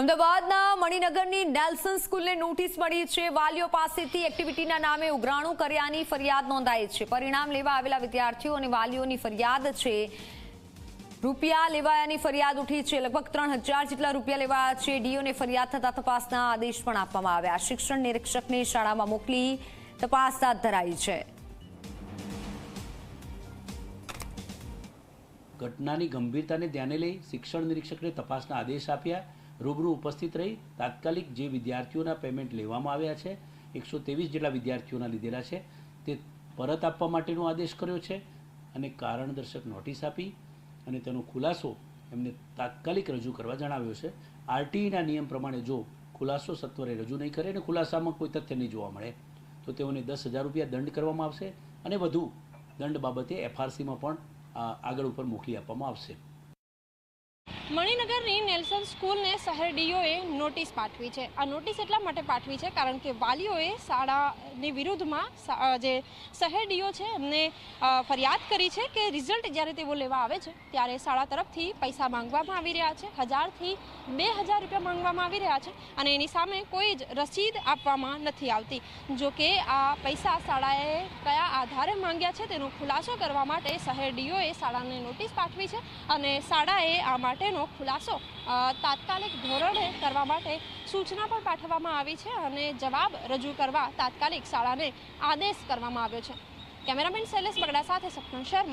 અમદાવાદના મણિનગરની Nelson સ્કૂલને notice મળી છે. વાલીઓ પાસેથી એક્ટિવિટીના નામે ઉઘરાણું કર્યાની ફરિયાદ નોંધાઈ છે. પરિણામ લેવા આવેલા વિદ્યાર્થીઓ અને વાલીઓની ફરિયાદ છે. રૂપિયા લેવાયાની ફરિયાદ ઉઠી છે. લગભગ ત્રણ હજાર જેટલા રૂપિયા લેવાયા છે. ડીઓને ફરિયાદ થતા તપાસના આદેશ પણ આપવામાં આવ્યા. શિક્ષણ નિરીક્ષકને શાળામાં મોકલી તપાસ હાથ ધરાઈ છે. ઘટનાની ગંભીરતાને ધ્યાને લઈ શિક્ષણ નિરીક્ષકને તપાસના આદેશ આપ્યા. રૂબરૂ ઉપસ્થિત રહી તાત્કાલિક જે વિદ્યાર્થીઓના પેમેન્ટ લેવામાં આવ્યા છે, એકસો ત્રેવીસ જેટલા વિદ્યાર્થીઓના લીધેલા છે, તે પરત આપવા માટેનો આદેશ કર્યો છે અને કારણદર્શક નોટિસ આપી અને તેનો ખુલાસો એમને તાત્કાલિક રજૂ કરવા જણાવ્યો છે. આરટીઈના નિયમ પ્રમાણે જો ખુલાસો સત્વરે રજૂ નહીં કરે અને ખુલાસામાં કોઈ તથ્ય નહીં જોવા મળે, તો તેઓને દસ હજાર રૂપિયા દંડ કરવામાં આવશે અને વધુ દંડ બાબતે એફઆરસીમાં પણ આગળ ઉપર મોકલી આપવામાં આવશે. મણિનગરની નેલ્સન સ્કૂલને શહેર ડીઓએ નોટિસ પાઠવી છે. આ નોટિસ એટલા માટે પાઠવી છે કારણ કે વાલીઓએ શાળાની વિરુદ્ધમાં જે શહેર ડીઓ છે એમને ફરિયાદ કરી છે કે રિઝલ્ટ જ્યારે તેઓ લેવા આવે છે ત્યારે શાળા તરફથી પૈસા માંગવામાં આવી રહ્યા છે. હજારથી બે હજાર રૂપિયા માંગવામાં આવી રહ્યા છે અને એની સામે કોઈ જ રસીદ આપવામાં નથી આવતી. જો કે આ પૈસા શાળાએ કયા આધારે માંગ્યા છે તેનો ખુલાસો કરવા માટે શહેર ડીઓએ શાળાને નોટિસ પાઠવી છે અને શાળાએ આ માટેનો ખુલાસો તાત્કાલિક ધોરણે કરવા માટે સૂચના પણ પાઠવવામાં આવી છે અને જવાબ રજૂ કરવા તાત્કાલિક શાળાને આદેશ કરવામાં આવ્યો છે. કેમેરામેન શૈલેષ બગડા સાથે સપના શર્મા.